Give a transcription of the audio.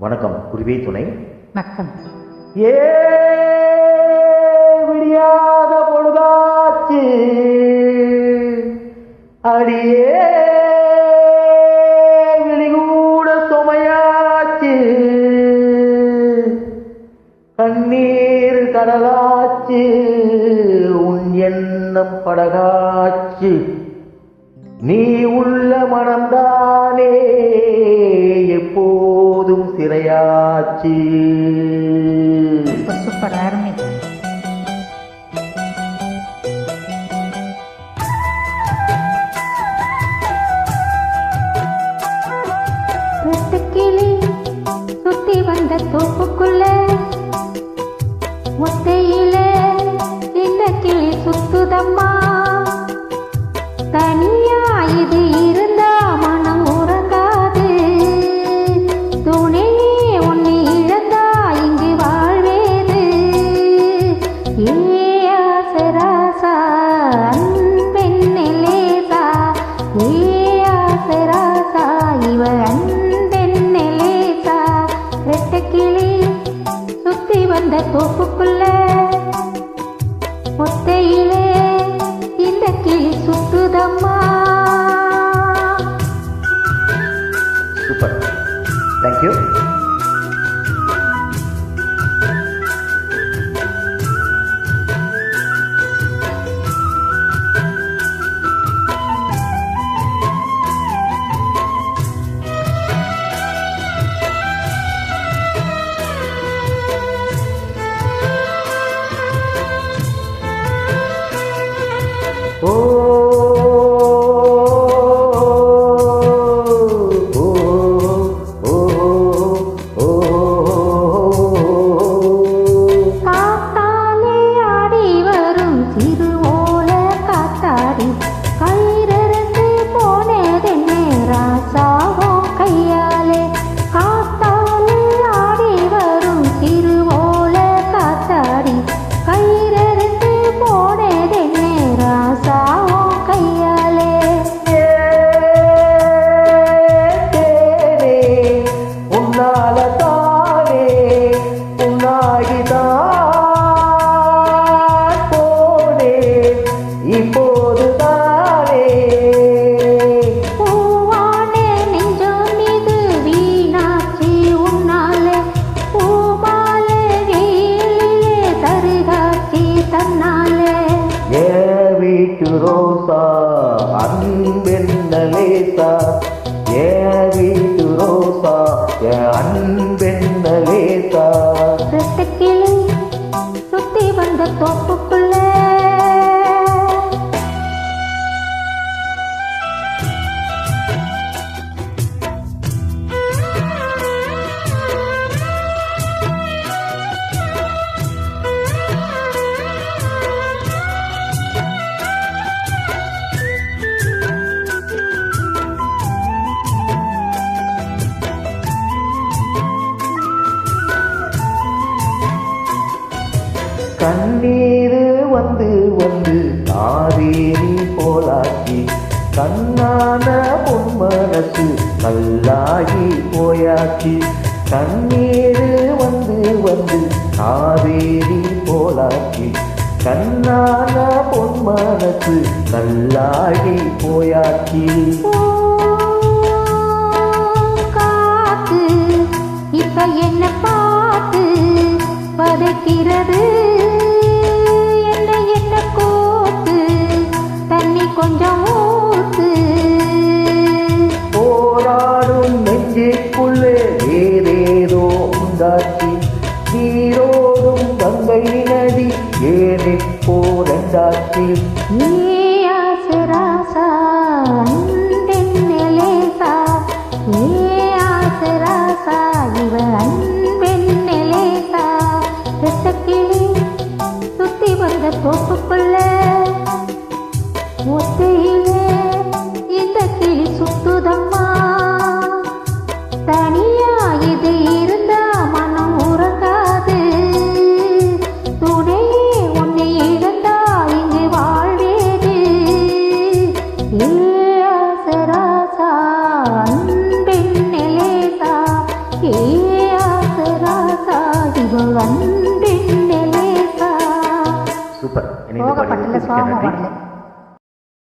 வணக்கம் குருவே துணை. வணக்கம். ஏ பொழுதாச்சு. அடியே விழிகூட சுமையாச்சு. கண்ணீர் கடலாச்சு. உன் எண்ணம் படகாச்சு. நீ உள்ள மனம்தானே. Passo para அந்த தோப்புக்குள் அன்பின் ஏ வீட்டு ரோசா என் கண்ணீர் வந்து வந்து காவேரி போலாக்கி கண்ணான பொன்மனசு நல்லாகி போயாக்கி கண்ணீர் வந்து வந்து காவேரி போலாக்கி கண்ணான பொன்மனசு நல்லாகி போயாக்கி காத்து இப்ப என்ன சாட்சியும் இவ அன்பு சூப்பர்